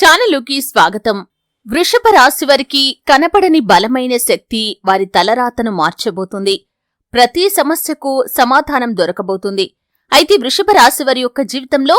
ఛానలుకి స్వాగతం. వృషభరాశి వారికి కనపడని బలమైన శక్తి వారి తలరాతను మార్చబోతుంది. ప్రతి సమస్యకు సమాధానం దొరకబోతుంది. అయితే వృషభరాశి వారి యొక్క జీవితంలో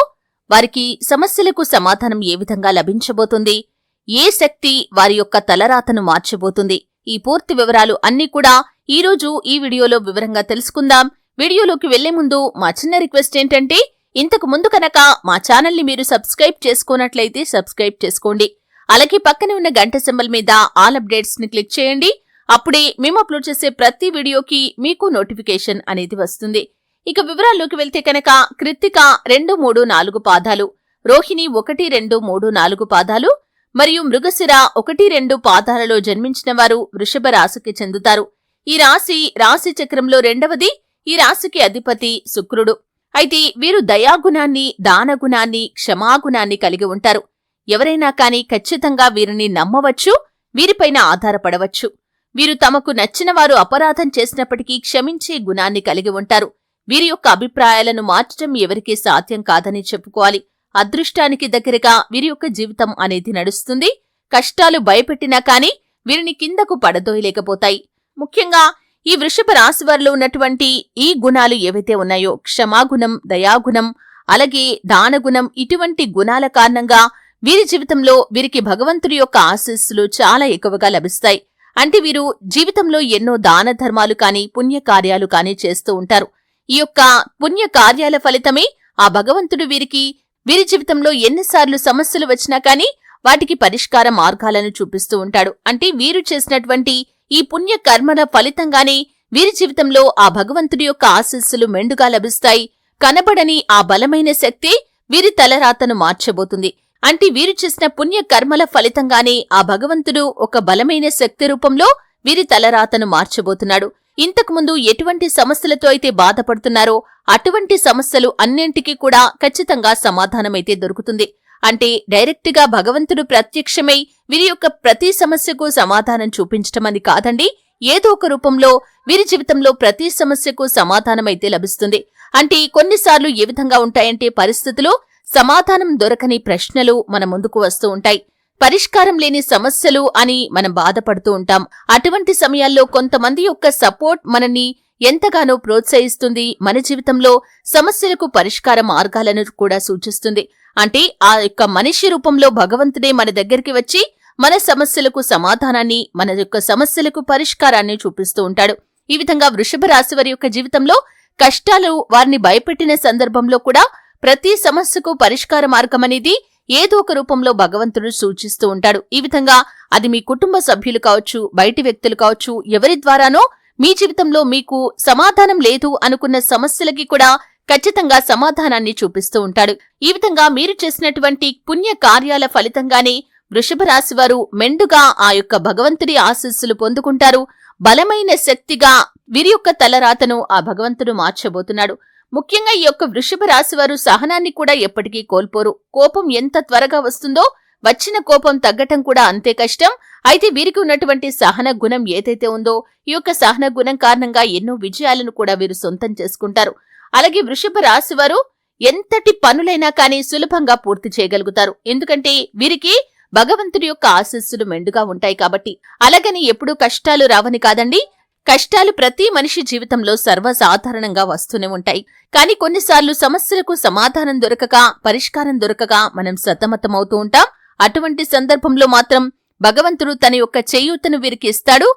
వారికి సమస్యలకు సమాధానం ఏ విధంగా లభించబోతుంది? ఏ శక్తి వారి యొక్క తలరాతను మార్చబోతుంది? ఈ పూర్తి వివరాలు అన్నీ కూడా ఈ రోజు ఈ వీడియోలో వివరంగా తెలుసుకుందాం. వీడియోలోకి వెళ్ళే ముందు మా చిన్న రిక్వెస్ట్ ఏంటంటే ఇంతకు ముందు కనుక మా ఛానల్ని మీరు సబ్స్క్రైబ్ చేసుకున్నట్లయితే సబ్స్క్రైబ్ చేసుకోండి. అలాగే పక్కనే ఉన్న గంట సింబల్ మీద ఆల్ అప్డేట్స్ని క్లిక్ చేయండి. అప్పుడే మేము అప్లోడ్ చేసే ప్రతి వీడియోకి మీకు నోటిఫికేషన్ అనేది వస్తుంది. ఇక వివరాల్లోకి వెళ్తే కనుక కృత్తిక రెండు మూడు నాలుగు పాదాలు రోహిణి ఒకటి రెండు మూడు నాలుగు పాదాలు మరియు మృగశిర ఒకటి రెండు పాదాలలో జన్మించిన వారు వృషభ రాశికి చెందుతారు. ఈ రాశి రాశి చక్రంలో రెండవది ఈ రాశికి అధిపతి శుక్రుడు. అయితే వీరు దయాగుణాన్ని దానగుణాన్ని క్షమాగుణాన్ని కలిగి ఉంటారు. ఎవరైనా కాని ఖచ్చితంగా వీరిని నమ్మవచ్చు వీరిపైన ఆధారపడవచ్చు. వీరు తమకు నచ్చిన వారు అపరాధం చేసినప్పటికీ క్షమించే గుణాన్ని కలిగి ఉంటారు. వీరి యొక్క అభిప్రాయాలను మార్చడం ఎవరికీ సాధ్యం కాదని చెప్పుకోవాలి. అదృష్టానికి దగ్గరగా వీరి యొక్క జీవితం అనేది నడుస్తుంది. కష్టాలు భయపెట్టినా కాని వీరిని కిందకు పడదోయలేకపోతాయి. ముఖ్యంగా ఈ వృషభ రాశి వారిలో ఉన్నటువంటి ఈ గుణాలు ఏవైతే ఉన్నాయో క్షమాగుణం దయాగుణం అలాగే దానగుణం ఇటువంటి గుణాల కారణంగా వీరి జీవితంలో వీరికి భగవంతుడి యొక్క ఆశీస్సులు చాలా ఎక్కువగా లభిస్తాయి. అంటే వీరు జీవితంలో ఎన్నో దాన ధర్మాలు కానీ పుణ్యకార్యాలు కానీ చేస్తూ ఉంటారు. ఈ యొక్క పుణ్య కార్యాల ఫలితమే ఆ భగవంతుడు వీరికి వీరి జీవితంలో ఎన్నిసార్లు సమస్యలు వచ్చినా కానీ వాటికి పరిష్కార మార్గాలను చూపిస్తూ ఉంటాడు. అంటే వీరు చేసినటువంటి ఈ పుణ్య కర్మల ఫలితంగానే వీరి జీవితంలో ఆ భగవంతుడి యొక్క ఆశీస్సులు మెండుగా లభిస్తాయి. కనబడని ఆ బలమైన శక్తి వీరి తలరాతను మార్చబోతుంది. అంటే వీరు చేసిన పుణ్య కర్మల ఫలితంగానే ఆ భగవంతుడు ఒక బలమైన శక్తి రూపంలో వీరి తలరాతను మార్చబోతున్నాడు. ఇంతకుముందు ఎటువంటి సమస్యలతో అయితే బాధపడుతున్నారో అటువంటి సమస్యలు అన్నింటికీ కూడా ఖచ్చితంగా సమాధానమైతే దొరుకుతుంది. అంటే డైరెక్ట్గా భగవంతుడు ప్రత్యక్షమై వీరి యొక్క ప్రతి సమస్యకు సమాధానం చూపించటమని కాదండి. ఏదో ఒక రూపంలో వీరి జీవితంలో ప్రతి సమస్యకు సమాధానమైతే లభిస్తుంది. అంటే కొన్నిసార్లు ఏ విధంగా ఉంటాయంటే పరిస్థితులు సమాధానం దొరకని ప్రశ్నలు మన ముందుకు వస్తూ ఉంటాయి. పరిష్కారం లేని సమస్యలు అని మనం బాధపడుతూ ఉంటాం. అటువంటి సమయాల్లో కొంతమంది యొక్క సపోర్ట్ మనని ఎంతగానో ప్రోత్సహిస్తుంది. మన జీవితంలో సమస్యలకు పరిష్కార మార్గాలను కూడా సూచిస్తుంది. అంటే ఆ యొక్క మనిషి రూపంలో భగవంతుడే మన దగ్గరికి వచ్చి మన సమస్యలకు సమాధానాన్ని మన యొక్క సమస్యలకు పరిష్కారాన్ని చూపిస్తూ ఉంటాడు. ఈ విధంగా వృషభ రాశి వారి యొక్క జీవితంలో కష్టాలు వారిని భయపెట్టిన సందర్భంలో కూడా ప్రతి సమస్యకు పరిష్కార మార్గం అనేది ఏదో ఒక రూపంలో భగవంతుడు సూచిస్తూ ఉంటాడు. ఈ విధంగా అది మీ కుటుంబ సభ్యులు కావచ్చు బయటి వ్యక్తులు కావచ్చు ఎవరి ద్వారానో మీ జీవితంలో మీకు సమాధానం లేదు అనుకున్న సమస్యలకి కూడా ఖచ్చితంగా సమాధానాన్ని చూపిస్తూ ఉంటాడు. ఈ విధంగా మీరు చేసినటువంటి పుణ్య కార్యాల ఫలితంగానే వృషభ రాశి వారు మెండుగా ఆ యొక్క భగవంతుడి ఆశీస్సులు పొందుకుంటారు. బలమైన శక్తిగా వీరి యొక్క తలరాతను ఆ భగవంతుడు మార్చబోతున్నాడు. ముఖ్యంగా ఈ యొక్క వృషభ రాశి వారు సహనాన్ని కూడా ఎప్పటికీ కోల్పోరు. కోపం ఎంత త్వరగా వస్తుందో వచ్చిన కోపం తగ్గటం కూడా అంతే కష్టం. అయితే వీరికి ఉన్నటువంటి సహన గుణం ఏదైతే ఉందో ఈ యొక్క సహన గుణం కారణంగా ఎన్నో విజయాలను కూడా వీరు సొంతం చేసుకుంటారు. అలాగే వృషభ రాశి వారు ఎంతటి పనులైనా కానీ సులభంగా పూర్తి చేయగలుగుతారు. ఎందుకంటే వీరికి భగవంతుడి యొక్క ఆశస్సులు మెండుగా ఉంటాయి కాబట్టి. అలాగని ఎప్పుడూ కష్టాలు రావని కాదండి. కష్టాలు ప్రతి మనిషి జీవితంలో సర్వసాధారణంగా వస్తూనే ఉంటాయి. కానీ కొన్నిసార్లు సమస్యలకు సమాధానం దొరకక పరిష్కారం దొరకక మనం సతమతమవుతూ ఉంటాం. అటువంటి సందర్భంలో మాత్రం భగవంతుడు తన యొక్క చేయూతను వీరికి ఇస్తాడు.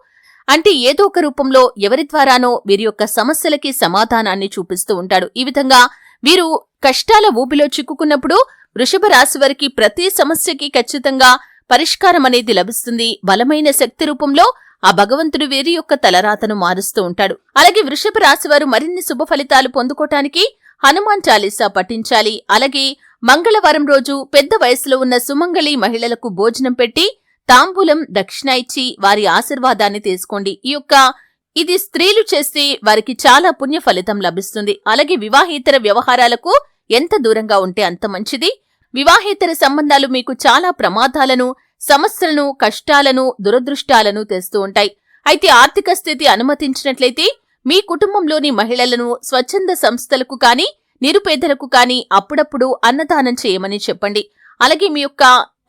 అంటే ఏదో ఒక రూపంలో ఎవరి ద్వారానో వీరి యొక్క సమస్యలకి సమాధానాన్ని చూపిస్తూ ఉంటాడు. ఈ విధంగా వీరు కష్టాల ఊపిలో చిక్కుకున్నప్పుడు వృషభ రాశి వారికి ప్రతి సమస్యకి ఖచ్చితంగా పరిష్కారం అనేది లభిస్తుంది. బలమైన శక్తి రూపంలో ఆ భగవంతుడు వీరి యొక్క తలరాతను మారుస్తూ ఉంటాడు. అలాగే వృషభ రాశి వారు మరిన్ని శుభ ఫలితాలు పొందుకోటానికి హనుమాన్ చాలీసా పఠించాలి. అలాగే మంగళవారం రోజు పెద్ద వయసులో ఉన్న సుమంగళి మహిళలకు భోజనం పెట్టి తాంబూలం దక్షిణ ఇచ్చి వారి ఆశీర్వాదాన్ని తీసుకోండి. ఈ యొక్క ఇది స్త్రీలు చేస్తే వారికి చాలా పుణ్య ఫలితం లభిస్తుంది. అలాగే వివాహేతర వ్యవహారాలకు ఎంత దూరంగా ఉంటే అంత మంచిది. వివాహేతర సంబంధాలు మీకు చాలా ప్రమాదాలను సమస్యలను కష్టాలను దురదృష్టాలను తెస్తూ ఉంటాయి. అయితే ఆర్థిక స్థితి అనుమతించినట్లయితే మీ కుటుంబంలోని మహిళలను స్వచ్ఛంద సంస్థలకు కానీ నిరుపేదలకు కాని అప్పుడప్పుడు అన్నదానం చేయమని చెప్పండి. అలాగే మీ యొక్క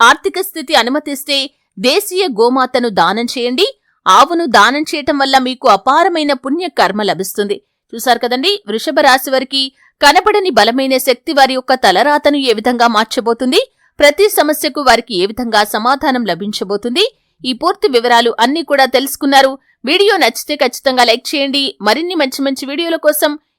ఆర్థిక స్థితి అనుమతిస్తే దేశీయ గోమాతను దానం చేయండి. ఆవును దానం చేయటం వల్ల మీకు అపారమైన పుణ్య కర్మ లభిస్తుంది. చూశారు కదండి? వృషభ రాశి వారికి కనపడని బలమైన శక్తి వారి యొక్క తలరాతను ఏ విధంగా మార్చబోతుంది? ప్రతి సమస్యకు వారికి ఏ విధంగా సమాధానం లభించబోతుంది? ఈ పూర్తి వివరాలు అన్ని కూడా తెలుసుకున్నారు. వీడియో నచ్చితే ఖచ్చితంగా లైక్ చేయండి. మరిన్ని మంచి మంచి వీడియోల కోసం